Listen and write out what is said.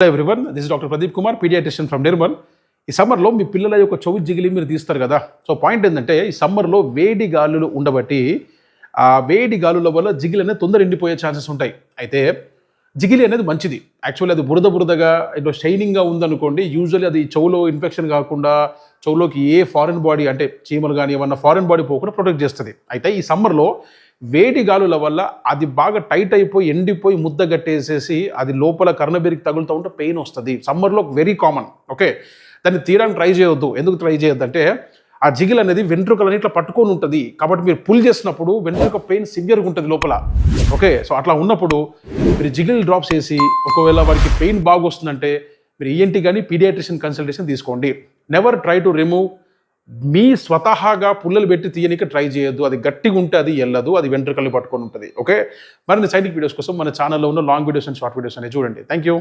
Hello everyone this doctor Pradeep Kumar paediatrician from Nirmal ఈ సమ్మర్లో మీ పిల్లల యొక్క చెవి జిగిలి మీరు తీస్తారు కదా. సో పాయింట్ ఏంటంటే ఈ సమ్మర్లో వేడి గాలులు ఉండబట్టి ఆ వేడి గాలుల వల్ల జిగిలి అనేది తొందర ఎండిపోయే ఛాన్సెస్ ఉంటాయి. అయితే జిగిలి అనేది మంచిది. యాక్చువల్లీ అది బురద బురదగా ఇట్లా షైనింగ్గా ఉందనుకోండి యూజువల్లీ అది చెవులో ఇన్ఫెక్షన్ కాకుండా చెవులోకి ఏ ఫారిన్ బాడీ అంటే చీమలు కానీ ఏమన్నా ఫారిన్ బాడీ పోకుండా ప్రొటెక్ట్ చేస్తుంది. అయితే ఈ సమ్మర్లో వేడి గాలుల వల్ల అది బాగా టైట్ అయిపోయి ఎండిపోయి ముద్ద గట్టేసేసి అది లోపల కర్ణబెరికి తగులుతూ ఉంటే పెయిన్ వస్తుంది. సమ్మర్లో వెరీ కామన్ ఓకే దాన్ని తీయడానికి ట్రై చేయొద్దు. ఎందుకు ట్రై చేయొద్దు అంటే ఆ జిగిల్ అనేది వెంట్రుకలని ఇట్లా పట్టుకొని ఉంటుంది. కాబట్టి మీరు పుల్ చేసినప్పుడు వెంట్రుక పెయిన్ సివియర్గా ఉంటుంది లోపల. ఓకే సో అట్లా ఉన్నప్పుడు మీరు జిగిల్ డ్రాప్స్ వేసి ఒకవేళ వారికి పెయిన్ బాగా వస్తుందంటే మీరు ఈఎన్టీ కానీ పీడియాట్రిషియన్ కన్సల్టేషన్ తీసుకోండి. నెవర్ ట్రై టు రిమూవ్ మీ స్వతహాగా పుల్లలు పెట్టి తీయనికి ట్రై చేయొద్దు. అది గట్టిగా ఉంటే అది వెళ్ళదు అది వెంట్రుకల్ని పట్టుకొని ఉంటుంది. ఓకే మరిన్ని సైనిక్ వీడియోస్ కోసం మన ఛానల్లో ఉన్న long videos and short videos అనేవి చూడండి. Thank you